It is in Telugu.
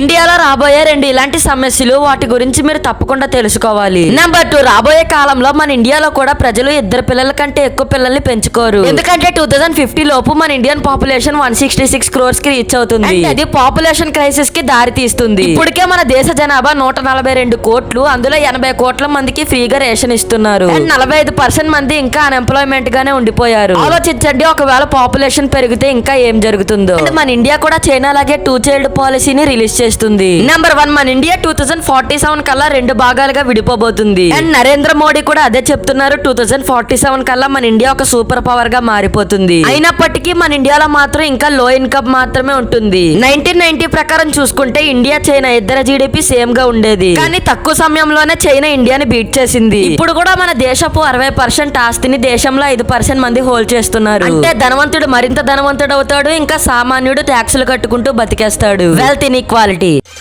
ఇండియాలో రాబోయే రెండు ఇలాంటి సమస్యలు వాటి గురించి మీరు తప్పకుండా తెలుసుకోవాలి. నెంబర్ టూ రాబోయే కాలంలో మన ఇండియాలో కూడా ప్రజలు ఇద్దరు పిల్లల కంటే ఎక్కువ పిల్లల్ని పెంచుకోరు. ఎందుకంటే టూ థౌసండ్ ఫిఫ్టీ లోపు మన Indian population one sixty six క్రోర్స్కి reach అవుతుంది. అది పాపులేషన్ క్రైసిస్కి దారి తీస్తుంది. ఇప్పటికే మన దేశ జనాభా నూట నలభై రెండు కోట్లు అందులో ఎనభై కోట్ల మందికి ఫ్రీగా రేషన్ ఇస్తున్నారు. నలభై ఐదు పర్సెంట్ మంది ఇంకా అన్ఎంప్లాయ్మెంట్ గానే ఉండిపోయారు. ఆలోచించండి ఒకవేళ పాపులేషన్ పెరిగితే ఇంకా ఏం జరుగుతుందో. మన ఇండియా కూడా చైనా లాగే టూ చైల్డ్ పాలసీని రిలీజ్ చేస్తుంది. నెంబర్ వన్ మన India two thousand forty seven కల్లా రెండు భాగాలుగా విడిపోబోతుంది. అండ్ నరేంద్ర మోడీ కూడా అదే చెప్తున్నారు టూ థౌసండ్ ఫార్టీ సెవెన్ కల్లా మన ఇండియా ఒక సూపర్ పవర్గా మారిపోతుంది. అయినప్పటికీ మన ఇండియాలో మాత్రం ఇంకా లో ఇన్కమ్ మాత్రమే ఉంటుంది. నైన్టీన్ నైన్టీ ప్రకారం చూసుకుంటే ఇండియా చైనా ఇద్దరు జీడిపి సేమ్గా ఉండేది. కానీ తక్కువ సమయంలోనే చైనా ఇండియాని బీట్ చేసింది. ఇప్పుడు కూడా మన దేశపు అరవై పర్సెంట్ ఆస్తిని దేశంలో ఐదు పర్సెంట్ మంది హోల్డ్ చేస్తున్నారు. అంటే ధనవంతుడు మరింత ధనవంతుడు అవుతాడు ఇంకా సామాన్యుడు ట్యాక్సులు కట్టుకుంటూ బతికేస్తాడు. Wealth inequality Ade.